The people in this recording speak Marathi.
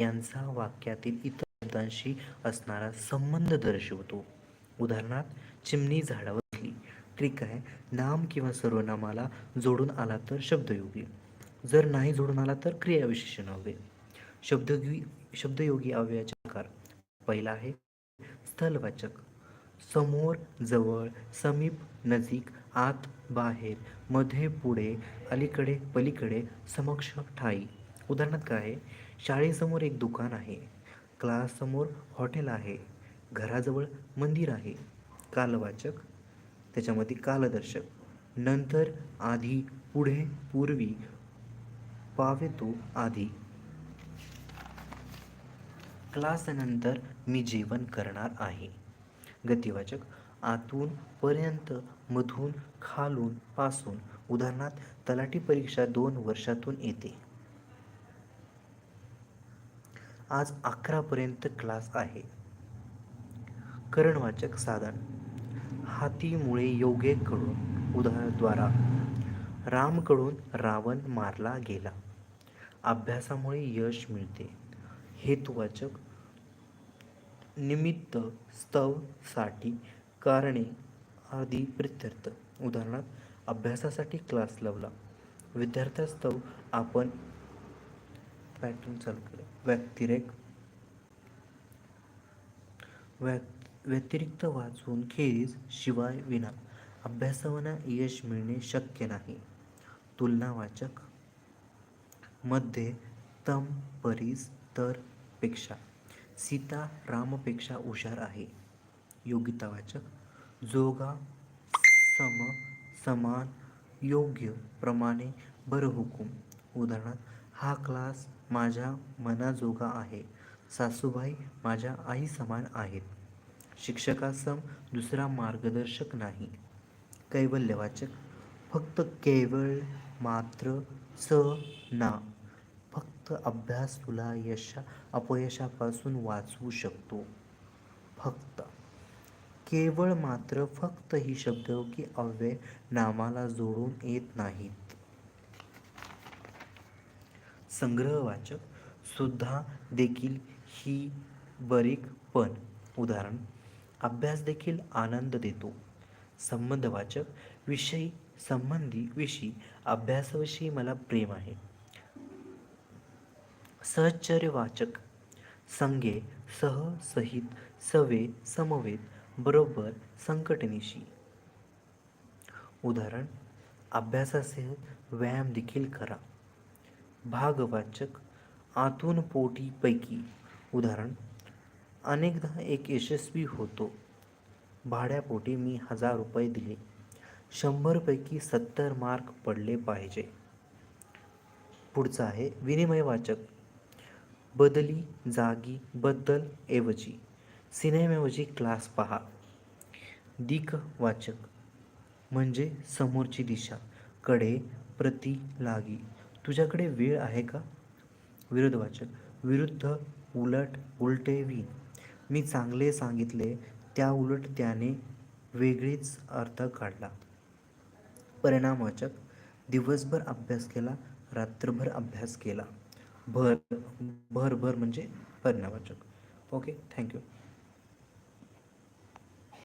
यांचा वाक्यातील इतर शब्दांशी असणारा संबंध दर्शवतो. उदाहरणार्थ चिमणी झाडावर बसली. ट्रिक आहे नाम किंवा सर्वनामाला जोडून आला तर शब्दयोगी. जर नाही जोडून आला तर क्रियाविशेषण हवे शब्दयोगी शब्दयोगी अव्ययाचे प्रकार पहिला आहे स्थलवाचक. समोर जवळ समीप नजीक आत बाहेर मध्ये पुढे अलीकडे पलीकडे समक्ष ठाई. उदाहरणार्थ काय आहे? शाळेसमोर एक दुकान आहे. क्लाससमोर हॉटेल आहे. घराजवळ मंदिर आहे. कालवाचक त्याच्यामध्ये कालदर्शक. नंतर आधी पुढे पूर्वी पावेतो आधी. क्लासनंतर मी जेवण करणार आहे. गतिवाचक आतून पर्यंत मधून खालून पासून. उदाहरणार्थ तलाठी परीक्षा दोन वर्षातून येते. आज अकरापर्यंत क्लास आहे. करणवाचक साधन. हातीमुळे योगेकडून उदाहरणद्वारा. रामकडून रावण मारला गेला. अभ्यासामुळे यश मिळते. हेतुवाचक निमित्त स्तवसाठी कारणे आदी प्रित्यर्थ. उदाहरणार्थ अभ्यासासाठी क्लास लावला. विद्यार्थ्यास्तव आपण पॅटर्न चालू केलं. व्यतिरेक व्यतिरिक्त वाचून खेरीज शिवाय विना. अभ्यासावना यश मिळणे शक्य नाही. तुलनावाचक. मध्ये तम परीस तर पेक्षा. सीता रामपेक्षा हुशार आहे. योगितावाचक. जोगा सम समान योग्य प्रमाणे बरहुकूम उदाहरणार्थ हा क्लास माझ्या मनाजोगा आहे. सासूबाई माझ्या आई समान आहेत. शिक्षकासम दुसरा मार्गदर्शक नाही. कैवल्यवाचक. फक्त केवळ मात्र स ना. फक्त अभ्यास तुला यशा अपयशापासून वाचवू शकतो. फक्त. केवळ मात्र फक्त ही शब्दयोगी अव्यय नामाला जोडून येत नाहीत. संग्रहवाचक सुद्धा देखील ही बरीक पण. उदाहरण अभ्यास देखील आनंद देतो. संबंधवाचक विषयी संबंधी विषयी अभ्यासाविषयी मला प्रेम आहे. सहचर्यवाचक संघे सह सहित सवे समवेत बरोबर संकटनिशी. उदाहरण अभ्यासासह व्यायाम देखील करा. भागवाचक आतून पोटीपैकी. उदाहरण अनेकदा एक यशस्वी होतो. भाड्यापोटी मी हजार रुपये दिले. शंभरपैकी सत्तर मार्क पडले पाहिजे. पुढचं आहे विनिमयवाचक. बदली जागी बद्दल ऐवजी सिनेमाऐवजी क्लास पहा. दिक वाचक म्हणजे समोरची दिशा कडे प्रति लागी. तुझ्याकडे वेळ आहे का? विरोधवाचक विरुद्ध उलट उलटे विन मी चांगले सांगितले त्या उलट त्याने वेगळीच अर्थ काढला. परिणामवाचक दिवसभर अभ्यास केला रात्रभर अभ्यास केला. भर भर भर म्हणजे परिणामवाचक ओके थँक्यू